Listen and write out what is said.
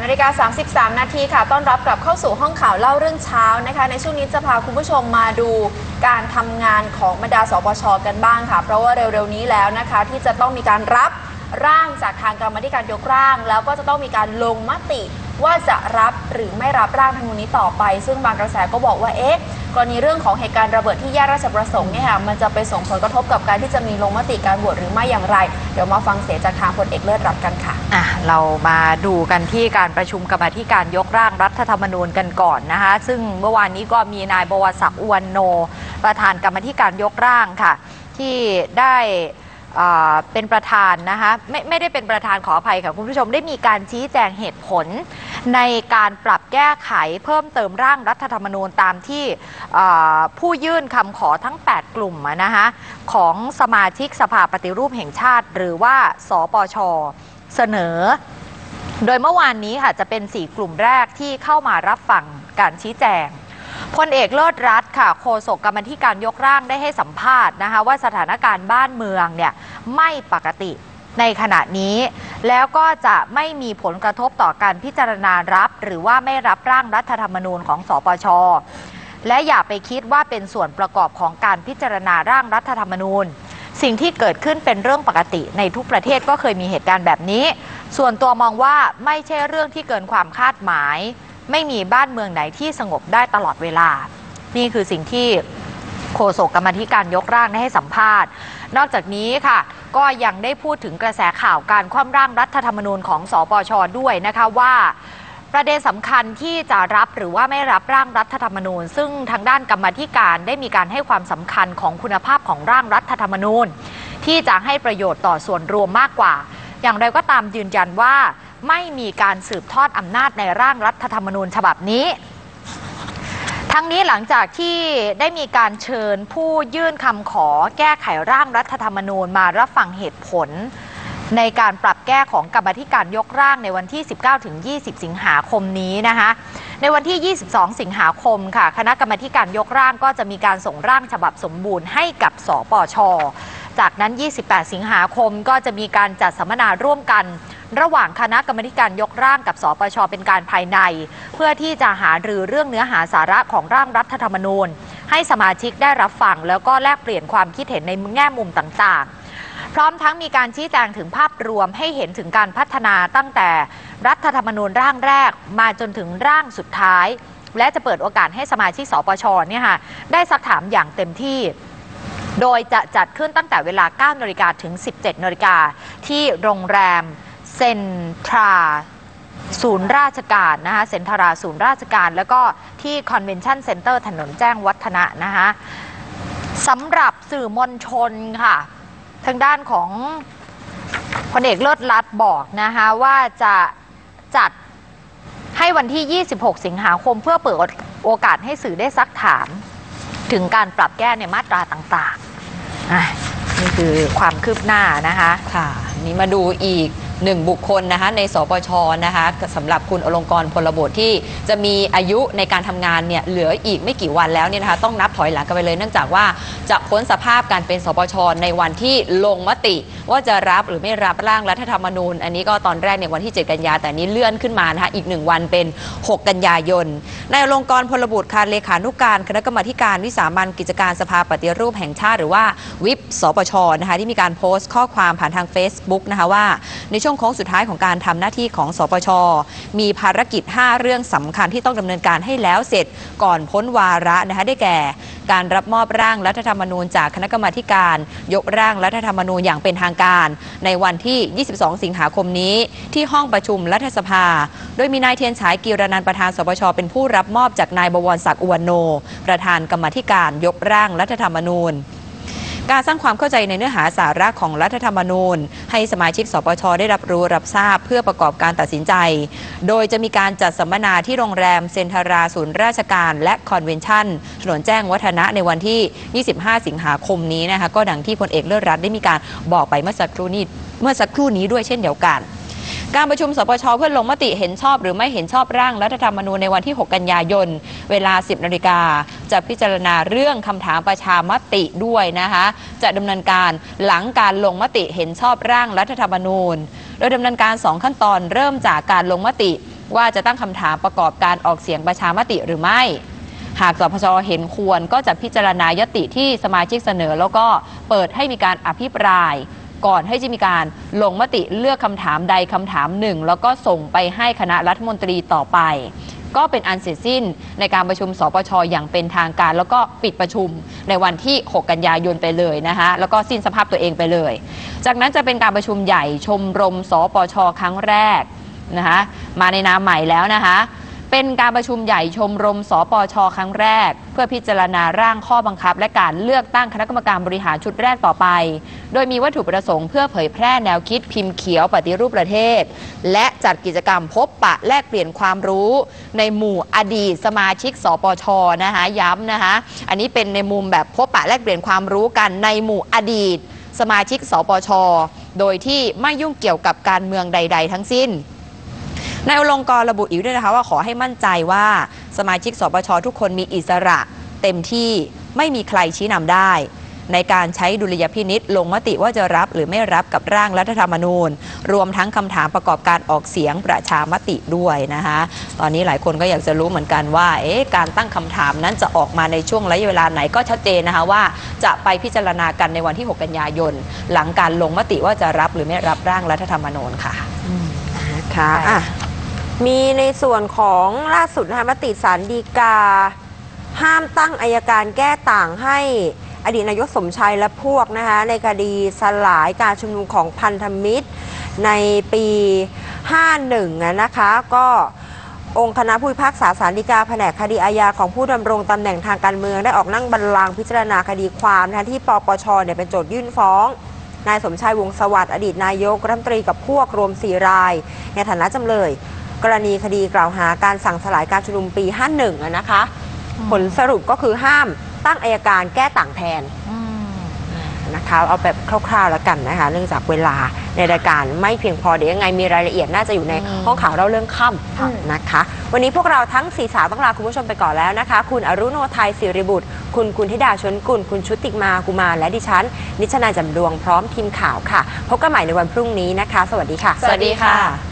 8นาฬิกา 33 นาทีค่ะ ต้อนรับกลับเข้าสู่ห้องข่าวเล่าเรื่องเช้านะคะ ในช่วงนี้จะพาคุณผู้ชมมาดูการทำงานของบรรดาสปชกันบ้างค่ะ เพราะว่าเร็วๆนี้แล้วนะคะ ที่จะต้องมีการรับร่างจากทางกรรมาธิการยกร่าง แล้วก็จะต้องมีการลงมติ ว่าจะรับหรือไม่รับร่างทางนี้ต่อไป ซึ่งบางกระแสก็บอกว่าเอ๊ะกรณีเรื่องของเหตุการณ์ระเบิดที่แยกราชประสงค์เนี่ยค่ะมันจะไปส่งผลกระทบกับการที่จะมีลงมติการโหวตหรือไม่อย่างไร เดี๋ยวมาฟังเสียงจากทางพลเอกเลิศรัตน์กันค่ะ อะเรามาดูกันที่การประชุมกรรมธิการยกร่างรัฐธรรมนูญกันก่อนนะคะ ซึ่งเมื่อวานนี้ก็มีนายบวรศักดิ์อวนโน ประธานกรรมธิการยกร่างค่ะ ที่ได้เป็นประธานนะคะไม่ไม่ได้เป็นประธานขออภัยค่ะคุณผู้ชมได้มีการชี้แจงเหตุผล ในการปรับแก้ไขเพิ่มเติมร่างรัฐธรรมนูญตามที่ผู้ยื่นคำขอทั้ง 8 กลุ่มนะคะของสมาชิกสภาปฏิรูปแห่งชาติ หรือว่าสปช เสนอ โดยเมื่อวานนี้ค่ะจะเป็น 4 กลุ่มแรกที่เข้ามารับฟังการชี้แจงพลเอกเลิศรัตน์ค่ะโฆษกกรรมธิการยกร่างได้ให้สัมภาษณ์นะคะว่าสถานการณ์บ้านเมืองเนี่ยไม่ปกติในขณะนี้ แล้วก็จะไม่มีผลกระทบต่อการพิจารณารับ หรือว่าไม่รับร่างรัฐธรรมนูญของสปชและอย่าไปคิดว่าเป็นส่วนประกอบของการพิจารณาร่างรัฐธรรมนูญ สิ่งที่เกิดขึ้นเป็นเรื่องปกติในทุกประเทศก็เคยมีเหตุการณ์แบบนี้ ส่วนตัวมองว่าไม่ใช่เรื่องที่เกินความคาดหมาย ไม่มีบ้านเมืองไหนที่สงบได้ตลอดเวลา นี่คือสิ่งที่โฆษกกรรมธิการยกร่างได้ให้สัมภาษณ์ นอกจากนี้ค่ะ ก็ยังได้พูดถึงกระแสข่าวการคว่ำร่างรัฐธรรมนูญของสปชด้วยนะคะว่า ประเด็นสำคัญที่จะรับหรือว่าไม่รับร่างรัฐธรรมนูญ ซึ่งทางด้านกรรมธิการได้มีการให้ความสำคัญของคุณภาพของร่างรัฐธรรมนูญ ที่จะให้ประโยชน์ต่อส่วนรวมมากกว่า อย่างไรก็ตามยืนยันว่า ไม่มีการสืบทอดอำนาจในร่างรัฐธรรมนูญฉบับนี้ ทั้งนี้หลังจากที่ได้มีการเชิญผู้ยื่นคำขอแก้ไขร่างรัฐธรรมนูญมารับฟังเหตุผล ในการปรับแก้ของกรรมธิการยกร่างในวันที่ 19-20 สิงหาคมนี้นะคะในวันที่ 22 สิงหาคมค่ะ คณะกรรมการยกร่างก็จะมีการส่งร่างฉบับสมบูรณ์ให้กับสปช จากนั้น 28 สิงหาคมก็จะมีการจัดสัมมนาร่วมกัน ระหว่างคณะกรรมการยกร่างกับสปช เป็นการภายใน เพื่อที่จะหารือเรื่องเนื้อหาสาระของร่างรัฐธรรมนูญ ให้สมาชิกได้รับฟังแล้วก็แลกเปลี่ยนความคิดเห็นในแง่มุมต่างๆ พร้อมทั้งมีการชี้แจงถึงภาพรวมให้เห็นถึงการพัฒนาตั้งแต่รัฐธรรมนูญร่างแรกมาจนถึงร่างสุดท้าย และจะเปิดโอกาสให้สมาชิกสปชเนี่ยค่ะได้ซักถามอย่างเต็มที่โดยจะจัดขึ้นตั้งแต่เวลา 9นาฬิกาถึง 17นาฬิกาที่โรงแรมเซนทราศูนย์ราชการนะคะเซ็นทราศูนย์ราชการ แล้วก็ที่คอนเวนชั่นเซ็นเตอร์ถนนแจ้งวัฒนะนะคะสำหรับสื่อมวลชนค่ะ ทางด้านของพลเอกเลิศรัตน์บอกนะคะว่าจะจัดให้วันที่ 26 สิงหาคมเพื่อเปิดโอกาสให้สื่อได้ซักถาม ถึงการปรับแก้ในมาตราต่างๆอะนี่คือความคืบหน้านะคะ ค่ะ นี่มาดูอีก หนึ่งบุคคลนะคะในสปชนะคะสำหรับคุณอลงกรณ์พลบทที่จะมีอายุในการทำงานเนี่ยเหลืออีกไม่กี่วันแล้วเนี่ยนะคะต้องนับถอยหลังกันไปเลย เนื่องจากว่าจะพ้นสภาพการเป็นสปชในวันที่ลงมติ ว่าจะรับหรือไม่รับร่างรัฐธรรมนูญ อันนี้ก็ตอนแรกเนี่ยวันที่ 7 กันยาแต่นี้เลื่อนขึ้นมานะคะอีกหนึ่งวันเป็น 6 กันยายนนายอลงกรณ์พลบุตรค่ะเลขานุการคณะกรรมาการวิสามันกิจการสภาปฏิรูปแห่งชาติ หรือว่าวิปสปชนะคะที่มีการโพสต์ข้อความผ่านทาง Facebook นะคะว่าในช่วงโค้งสุดท้ายของการทำหน้าที่ของสปช มีภารกิจ 5 เรื่องสำคัญที่ต้องดำเนินการให้แล้วเสร็จก่อนพ้นวาระนะคะได้แก่ การรับมอบร่างรัฐธรรมนูญจากคณะกรรมาการ ยกร่างรัฐธรรมนูญอย่างเป็นทางการ ในวันที่ 22 สิงหาคมนี้ ที่ห้องประชุมรัฐสภา โดยมีนายเทียนฉายกีรนันประธานสปชเป็นผู้รับมอบจากนายบวรศักดิ์อวนโน ประธานกรรมาธิการยกร่างรัฐธรรมนูญ การสร้างความเข้าใจในเนื้อหาสาระของรัฐธรรมนูญ ให้สมาชิกสปชได้รับรู้รับทราบเพื่อประกอบการตัดสินใจ โดยจะมีการจัดสัมมนาที่โรงแรมเซ็นทราศูนย์ราชการและคอนเวนชั่นถนนแจ้งวัฒนะในวันที่ 25 สิงหาคมนี้นะคะก็ดังที่พลเอกเลิศรัตน์ได้มีการบอกไปเมื่อสักครู่นี้เมื่อสักครู่นี้ด้วยเช่นเดียวกันการประชุมสปชเพื่อลงมติเห็นชอบหรือไม่เห็นชอบร่างรัฐธรรมนูญในวันที่ 6 กันยายน เวลา 10 นาฬิกา จะพิจารณาเรื่องคำถามประชามติด้วยนะคะ จะดำเนินการหลังการลงมติเห็นชอบร่างรัฐธรรมนูญ โดยดำเนินการ 2 ขั้นตอนเริ่มจากการลงมติ ว่าจะตั้งคำถามประกอบการออกเสียงประชามติหรือไม่ หากสพชเห็นควรก็จะพิจารณายติที่สมาชิกเสนอ แล้วก็เปิดให้มีการอภิปรายก่อนให้จะมีการลงมติเลือกคำถามใดคำถามหนึ่ง แล้วก็ส่งไปให้คณะรัฐมนตรีต่อไป ก็เป็นอันเสร็จสิ้นในการประชุมสปชอย่างเป็นทางการ แล้วก็ปิดประชุมในวันที่ 6 กันยายนไปเลยนะคะแล้วก็สิ้นสภาพตัวเองไปเลย จากนั้นจะเป็นการประชุมใหญ่ชมรมสปชครั้งแรกนะคะมาในนามใหม่แล้วนะคะ เป็นการประชุมใหญ่ชมรมสปชครั้งแรก เพื่อพิจารณาร่างข้อบังคับ และการเลือกตั้งคณะกรรมการบริหารชุดแรกต่อไป โดยมีวัตถุประสงค์เพื่อเผยแพร่แนวคิดพิมพ์เขียวปฏิรูปประเทศ และจัดกิจกรรมพบปะแลกเปลี่ยนความรู้ ในหมู่อดีตสมาชิก สปชนะคะย้ำนะคะอันนี้เป็นในมุมแบบพบปะแลกเปลี่ยนความรู้กันในหมู่อดีต สมาชิก สปช โดยที่ไม่ยุ่งเกี่ยวกับการเมืองใด ๆ ทั้งสิ้น นายอลงกรณ์ระบุอีกด้วยนะคะว่าขอให้มั่นใจว่าสมาชิกสปชทุกคนมีอิสระ เต็มที่ไม่มีใครชี้นำได้ ในการใช้ดุลยพินิษลงมติว่าจะรับหรือไม่รับกับร่างรัฐธรรมนูญ รวมทั้งคำถามประกอบการออกเสียงประชามติด้วยนะคะ ตอนนี้หลายคนก็อยากจะรู้เหมือนกันว่าเอ๊ะการตั้งคำถามนั้นจะออกมาในช่วงระยะเวลาไหนก็ชัดเจนนะคะว่า จะไปพิจารณากันในวันที่ 6 กันยายน หลังการลงมติว่าจะรับหรือไม่รับร่างรัฐธรรมนูญค่ะนะคะอะ มีในส่วนของล่าสุดนะคะมติสารดีกา ห้ามตั้งอายการแก้ต่างให้อดีตนายกสมชัยและพวกนะคะในคดีสลายการชุมนุมของพันธมิตรในปี 51 นะคะ ก็องค์คณะผู้พิพากษาสารดีกาแผนกคดีอาญาของผู้ดำรงตำแหน่งทางการเมืองได้ออกนั่งบัลลังก์พิจารณาคดีความนะที่ปปชเนี่ยเป็นโจทยื่นฟ้องนายสมชายวงสวัสดิ์อดีตนายกรัฐมนตรีกับพวกรวม 4 ราย ในฐานะจำเลย กรณีคดีกล่าวหาการสั่งสลายการชุมนุมปี 51อะนะคะ ผลสรุปก็คือห้ามตั้งอายการแก้ต่างแทนนะคะเอาแบบคร่าวๆแล้วกันนะคะ เนื่องจากเวลาในรายการไม่เพียงพอเดี๋ยวยังไงมีรายละเอียดน่าจะอยู่ในอืมห้องข่าวเราเรื่องค่อืมำนะคะ วันนี้พวกเราทั้งสีสาวต้องลาคุณผู้ชมไปก่อนแล้วนะคะ คุณอรุโนไทยศิริบุตร คุณกุลธิดาชนกุล คุณชุติมากุมารและดิฉัน นิชนาจำดวงพร้อมทีมข่าวค่ะ พบกันใหม่ในวันพรุ่งนี้นะคะ สวัสดีค่ะ สวัสดีค่ะ